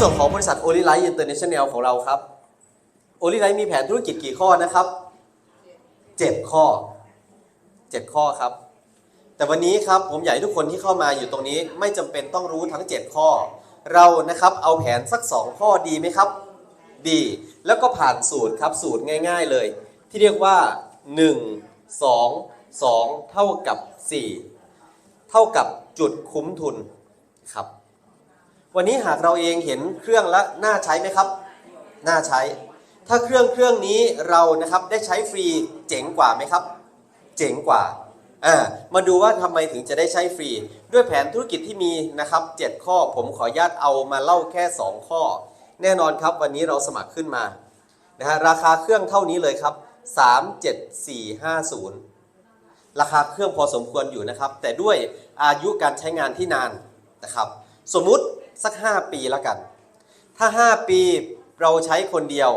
ส่วนของบริษัทโอลิไลท์อินเตอร์เนชั่นแนลของเราครับโอลิไลท์มีแผนธุรกิจกี่ข้อนะครับเจ็ดข้อเจ็ดข้อครับ แต่วันนี้ครับผมอยากให้ทุกคนที่เข้ามาอยู่ตรงนี้ ไม่จำเป็นต้องรู้ทั้ง 7 ข้อ เรานะครับเอาแผนสัก 2 ข้อดีไหมครับ ดี แล้วก็ผ่านสูตรครับสูตรง่าย ๆเลย ที่เรียกว่า 1 2 2 เท่ากับ 4 เท่ากับจุดคุ้มทุนครับ วันนี้หากเราเองเห็นเครื่องแล้วน่าใช้ไหมครับ น่าใช้ ถ้าเครื่องเครื่องนี้เรานะครับได้ใช้ฟรีเจ๋งกว่าไหมครับ เจ๋งกว่าอ่ามาดูว่าทำไมถึงจะได้ใช้ฟรี ด้วยแผนธุรกิจที่มีนะครับ 7 ข้อผมขออนุญาตเอามาเล่าแค่ 2 ข้อ แน่นอนครับวันนี้เราสมัครขึ้นมานะฮะราคาเครื่องเท่านี้เลยครับ 37450 ราคาเครื่องพอสมควรอยู่นะครับ แต่ด้วยอายุการใช้งานที่นานนะครับ สมมุติ สัก 5 ปีแล้วกัน ถ้า 5 ปีเราใช้คนเดียว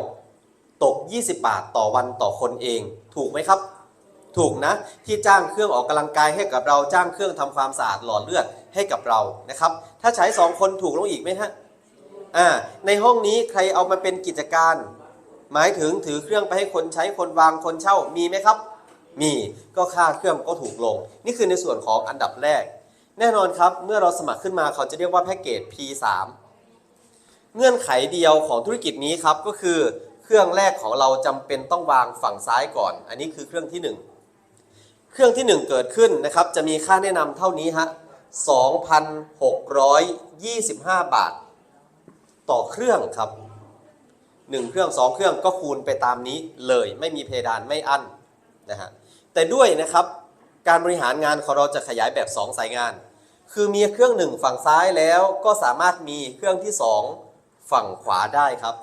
ตก 20 บาทต่อวันต่อคนเอง ถูกไหมครับ ถูกนะ ที่จ้างเครื่องออกกำลังกายให้กับเราจ้างเครื่องทำความสะอาดหลอดเลือดให้กับเรานะครับ ถ้าใช้ 2 คนถูกลงอีกไหมฮะอ่าในห้องนี้ใครเอามาเป็นกิจการ หมายถึงถือเครื่องไปให้คนใช้คนวางคนเช่ามีไหมครับ มีก็ค่าเครื่องก็ถูกลง นี่คือในส่วนของอันดับแรก แน่นอนครับ เมื่อเราสมัครขึ้นมาเขาจะเรียกว่าแพ็กเกจ P3 เงื่อนไขเดียวของธุรกิจนี้ครับก็คือเครื่องแรกของเราจำเป็นต้องวางฝั่งซ้ายก่อน อันนี้คือเครื่องที่ 1 เครื่องที่ 1 เกิดขึ้นนะครับ จะมีค่าแนะนำเท่านี้ฮะ2,625 บาท ต่อเครื่องครับ 1 เครื่อง 2 เครื่องก็คูณไปตามนี้เลยไม่มีเพดานไม่อั้นนะฮะแต่ด้วยนะครับการบริหารงานของเราจะขยายแบบ 2 สายงาน คือมีเครื่องหนึ่งฝั่งซ้ายแล้วก็สามารถมีเครื่องที่ 2 ฝั่งขวาได้ครับ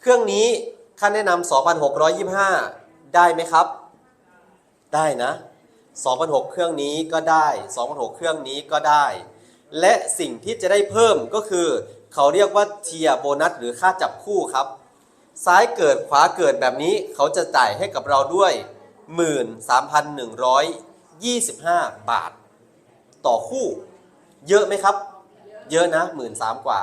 เครื่องนี้ค่าแนะนำ2,625 ได้ไหมครับ ได้นะ2,600เครื่องนี้ก็ได้2,600เครื่องนี้ก็ได้ และสิ่งที่จะได้เพิ่มก็คือ เขาเรียกว่าเทียโบนัสหรือค่าจับคู่ครับ ซ้ายเกิดขวาเกิดแบบนี้เขาจะจ่ายให้กับเราด้วย 13,125 บาท ต่อคู่ เยอะไหมครับ เยอะนะ1 3ื่นสามกว่า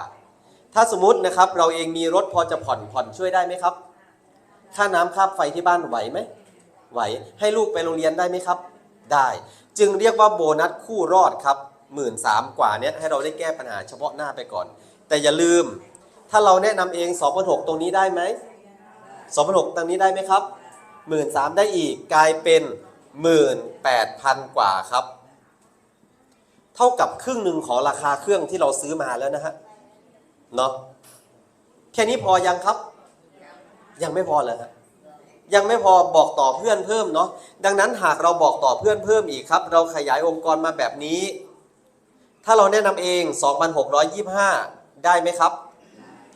ถ้าสมมตินะครับเราเองมีรถพอจะผ่อนผ่อนช่วยได้ไหมครับ ค่าน้ำค่าไฟที่บ้านไหวไหมไหวให้ลูกไปโรงเรียนได้ไหมครับ ได้ จึงเรียกว่าโบนัสคู่รอดครับหมื่นสามกว่าเนี้ยให้เราได้แก้ปัญหาเฉพาะหน้าไปก่อน แต่อย่าลืม ถ้าเราแนะนำเอง2 6 0ตรงนี้ได้ไหม2 6 0ตรงนี้ได้ไหมครับหมื่นสามได้อีกกลายเป็นหมื่นแปดพันกว่าครับ เท่ากับครึ่งหนึ่งของราคาเครื่องที่เราซื้อมาแล้วนะฮะเนาะแค่นี้พอยังครับ ยังไม่พอเลยฮะยังไม่พอบอกต่อเพื่อนเพิ่มเนาะดังนั้นหากเราบอกต่อเพื่อนเพิ่มอีกครับ เราขยายองค์กรมาแบบนี้ ถ้าเราแนะนำเอง 2,625 ได้ไหมครับ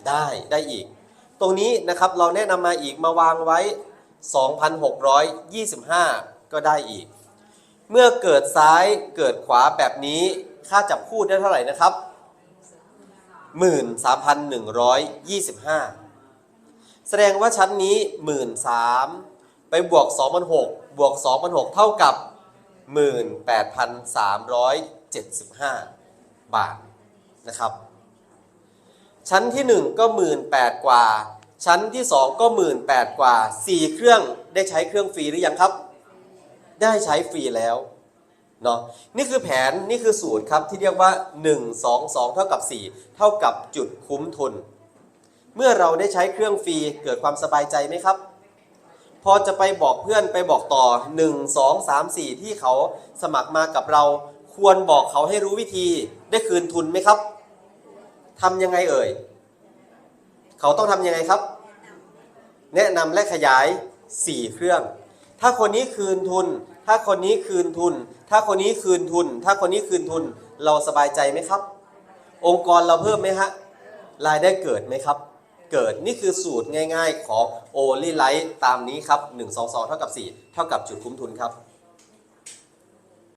ได้ได้อีก ตรงนี้นะครับเราแนะนำมาอีกมาวางไว้ 2,625 ก็ได้อีก เมื่อเกิดซ้ายเกิดขวาแบบนี้ ค่าจับคู่ได้เท่าไหร่นะครับ 13,125 แสดงว่าชั้นนี้ 13,000 ไปบวก2,600บวก2,600เท่ากับ 18,375 บาทนะครับ ชั้นที่ 1 ก็ 18,000 กว่า ชั้นที่ 2 ก็ 18,000 กว่า 4 เครื่องได้ใช้เครื่องฟรีหรือยังครับ ได้ใช้ฟรีแล้วเนาะนี่คือแผนนี่คือสูตรครับที่เรียกว่า 1 2 2 เท่ากับ 4 เท่ากับจุดคุ้มทุน เมื่อเราได้ใช้เครื่องฟรีเกิดความสบายใจไหมครับ พอจะไปบอกเพื่อนไปบอกต่อ 1 2 3 4 ที่เขาสมัครมากับเรา ควรบอกเขาให้รู้วิธีได้คืนทุนไหมครับทำยังไงเอ่ย เขาต้องทำยังไงครับ แนะนำและขยาย 4 เครื่อง ถ้าคนนี้คืนทุน ถ้าคนนี้คืนทุน ถ้าคนนี้คืนทุน ถ้าคนนี้คืนทุน เราสบายใจไหมครับ องค์กรเราเพิ่มไหมฮะรายได้เกิดไหมครับ เกิดนี่คือสูตรง่าย ๆ ของ o อ l y Light ตามนี้ครับ 1 2 2 เท่ากับ 4 เท่ากับจุดคุ้มทุนครับ